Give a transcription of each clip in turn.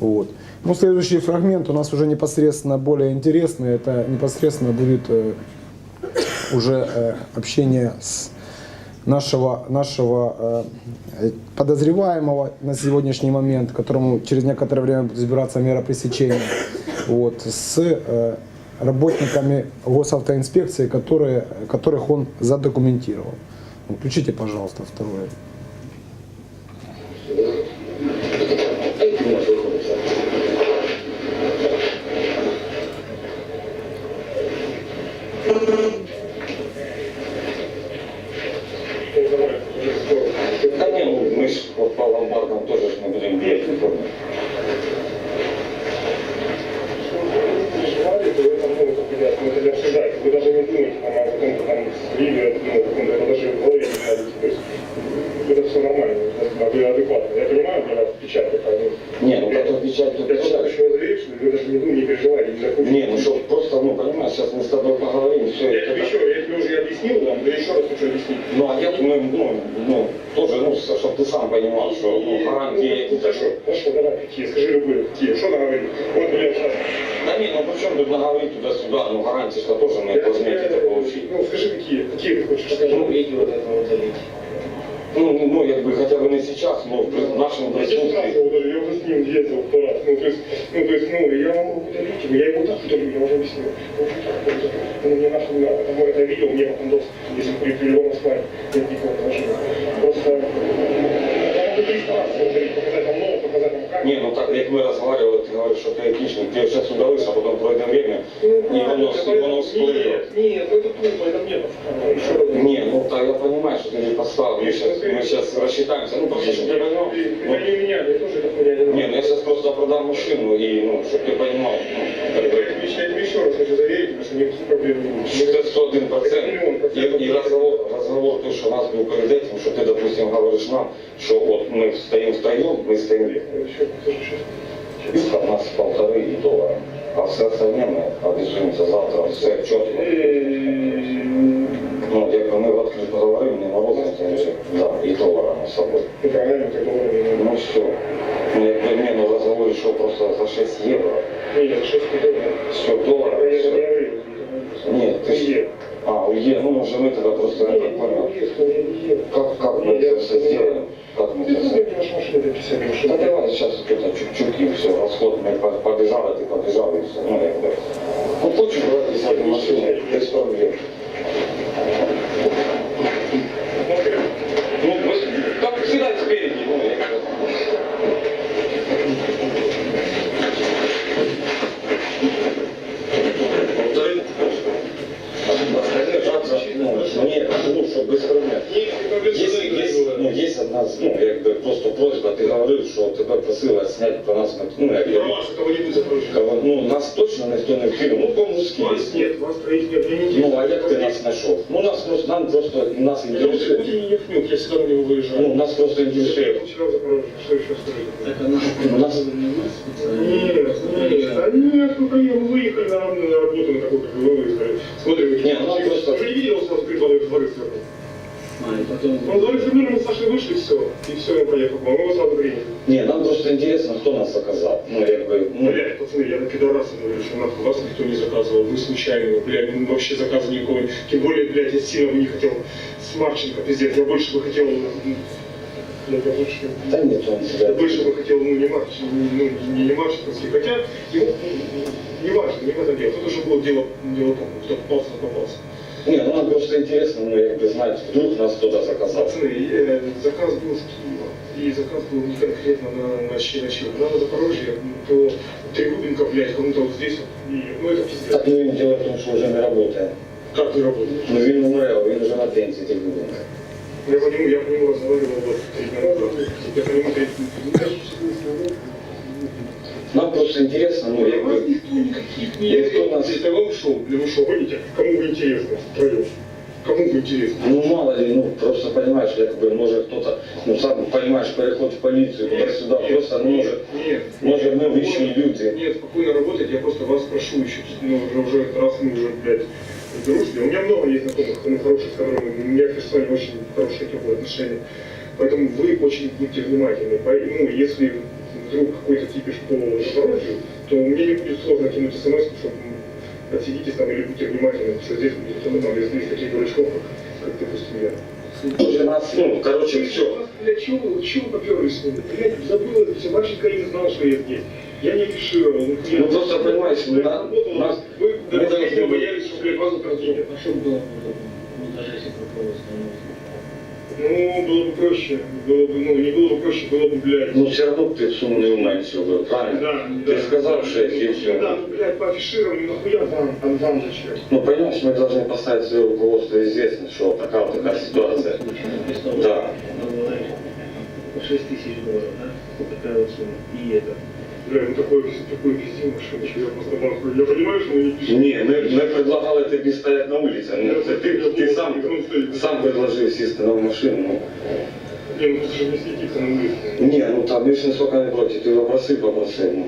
Вот. Ну, следующий фрагмент у нас уже непосредственно более интересный. Это непосредственно будет э, уже э, общение с нашего, нашего э, подозреваемого на сегодняшний момент, которому через некоторое время будет избираться мера пресечения, вот, с э, работниками госавтоинспекции, которые, которых он задокументировал. Включите, пожалуйста, второе. Да не, ну мы ж по, по ломбардам тоже ж не будем бегать, не помню. переживали, то это, ну, это, ребят, ну, это не обсуждается. Вы даже не думаете там, о каком-то там сливе, ну, каком-то, это даже в голове не ходите. То есть это все нормально, это вы адекватно. Я понимаю, вас печать такая, ну, Не, ну как печать, то я печать. вас заверить, что вы даже не думайте, не переживайте, не закончите. Не, ну что, просто, ну понимаешь, сейчас мы с тобой поговорим, все, Я это тебе еще, я тебе уже объяснил вам, но еще раз хочу объяснить. Ну, а я думаю, ну, ну, тоже, ну, чтобы ты сам понимал, что ну, гарантии Ну, хорошо, хорошо, давай, какие, скажи любые, какие, что наговорить? Вот, блядь, сейчас. Да не, ну при чем тут наговорить туда-сюда, ну гарантии что тоже мы Я должны какие-то получить. Ну, скажи, какие, какие ты хочешь сказать? Ну, видео этого удалить. Ну, ну, ну, якби хотя бы не сейчас, но в при- нашем Я тебе присутствии. сразу удалил, я уже с ним ездил в тот раз. Ну, то есть, ну, то есть, ну, я вам могу удалить его, я его так удалю, я уже объяснил. Ну, что так, вот, ну, мне нахуй не надо, тому это видео, мне потом даст, если при, при любом основании, нет никакого отношения. Просто, я могу 300 раз его удалить, показать вам нового, показать вам камеру. Не, ну так як ми розмовляли, ти говориш, що ти етичний, ти зараз удалиш, а потім пройде время, і воно, і воно вспливе. Нет, нет, нет. Мы сейчас, мы сейчас рассчитаемся. Ну просто чтобы ты понимал. Вы не меня, я тоже это хуйня не Не, ну я сейчас просто продам машину и, ну, чтобы ты понимал. Ну, как Я бы, тебе я тебе еще раз хочу заверить, потому что никаких проблем не будет. это 101 процент. И, и разговор, разговор, то, что у нас был перед этим, что ты, допустим, говоришь нам, что вот мы стоим втроем, мы стоим, Еще, сейчас. от нас полторы и доллара. А все остальное мы обижимся завтра, все четко. Ну, Морозимо, да, и доллара с собой. Ну, правильно, как долларами Ну все. Ну, якби не, ну разговор просто за 6 евро. Не, я 6 долларов. Все, долларов, Я все. говорил. Нет, ты Е. А, у Е, ну, может, мы тогда просто не так понял. Как, как мы это все сделаем? Как мы Ты это ты писать Да давай сейчас это чуть-чуть и все, расход, мы по- побежали, ты побежал и все. Ну, якби. Ну, хочу давайте сядем в машину, без проблем. Ну, мы- как всегда спереди, ну, якби. Повтори Остальные завтра, ну, мне, ну, что без проблем. Есть, есть, ну, есть одна, ну, якби просто просьба, ти говорив, що тебе просили зняти про нас, ну, якби, Права, что кого не будет запрошено. кого- ну, нас точно ніхто не вкинув, ну, по-мужськи. Вас нет, вас троих нет, я не Ну, а як ти нас знайшов? Ну, нас просто, нам просто, нас Потому что інтересує, Путин не фнюк, я всегда на него выезжаю. ну, нас просто Я інтересує. был вчера в Запорожье, что еще скажите? У нас, Нет, нет, да нет, ну поехали, выехали на, на работу на такую, как вы выехали. Смотрим, Не, ну, просто- Уже не видел, у нас перед вами дворы сверху. Ну, дворы сверху, мы с Сашей вышли, все, и все, я поехал. Мы его сразу приняли. ні, нам просто інтересно, хто нас заказав. Ну, якби, ну, Блядь, пацаны, я на пидораса говорю, что нахуй вас никто не заказывал, вы случайно, блядь, ну, вообще заказа никакого. Тем более, блядь, я сильно бы не хотел с Марченко, пиздец, я больше бы хотел, м, блядь, я больше, та ні, то не я больше бы хотел, ну, не Марченко, ну, не, не Марченковский, хотя, его, ну, не важно, не в этом дело, тут уже было дело, дело там, кто попался, тот попался. Ні, ну нам просто інтересно, ну, якби знати, вдруг нас хтось заказав. Пацаны, э, заказ был с Киева, и заказ был не конкретно на, на Щелочев, на Запорожье, то Трегубенко, блядь, кому-то вот здесь, вот, и, ну, это пиздец. Так, ну, дело в тому, що вже не працює. Как не работает? Ну, він умре, а він вже на пенсії, тільки буде. Я по нему, я по нему разговаривал вот три дня назад. Я по нему три Нам просто интересно, ну, У якби, вас никто никаких не Никто нас- Если вы ушел, или вы что, гоните? Кому вы интересны? Втроем. Кому вы интересны? ну, мало ли, ну, просто понимаешь, якби, може хто-то, ну, сам понимаешь, переходить в поліцію, туди-сюди, просто, ну, може, нет, може ми вищі спокойно- люди. Нет, спокойно работать, я просто вас прошу еще, ну, уже, уже раз мы уже, блядь, дружбе. У меня много есть знакомых, ну, хороших, с которыми у меня персонально очень хорошие теплые отношения. Поэтому вы очень будьте внимательны. По- Ну, если вдруг какой-то кипиш по Запорожью, то мне не будет сложно кинуть смс, чтобы отсидитесь там или будьте внимательны, потому что здесь будет там из, из таких дурачков, как, как допустим, я. Уже нас, ну, короче, все. Для чего, чего поперлись? Блядь, забыл это все. Мальчик Карин знал, что я здесь. Я не афишировал. Ну, Ну, просто, понимаешь, на- нас- Вы последнего быть- боялись, что. А было, ну, даже если прокурор Ну, было бы проще. Было бы, ну, не было бы проще, было бы, блядь. Ну, все равно ты сумный уменьшил был, правильно? Да, Ты да. сказал, что я Ну, все. Да, ну, блядь, по афишированию, нахуя вам, там, вам зачем? Ну, понимаешь, мы должны поставить свое руководство известно, что такая вот такая ситуация. Да. 6 тысяч долларов, да? Такая вот сумма. И это. Бля, ну везде машина, я просто нахуй. Я понимаю, что мы не пишем. Ні, ми, ми предлагали тобі стояти на вулиці. Ну, це ти, ти сам, сам предложив сісти на машину. Ну. Не, ну тут же не сидится на улице. Ні, ну там ж не сколько не проти, ти попроси, попроси. Ну.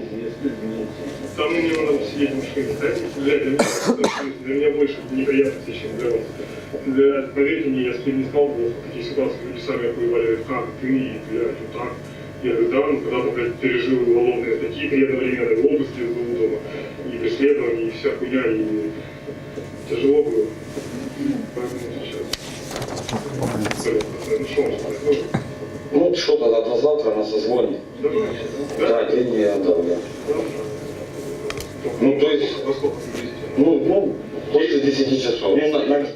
Там мне надо посидеть в машине. Да, для меня, для меня больше неприятностей, чем для вас. Для, поверьте мне, я с ним не сталкивался, в таких ситуациях люди сами охуевали, как ты, блядь, вот так. Я говорю, да, ну когда-то, блядь, пережил уголовные статьи при одновременно и обыски из дома, и преследование, и вся хуйня, и тяжело было. Поэтому сейчас. Ну что, он сказать, ну, ну що тоді, до завтра на созвоні. давай, Да, деньги я отдал, да. Ну, то есть, Во сколько приблизительно? ну, ну, после 10 часов. Ну, на, на,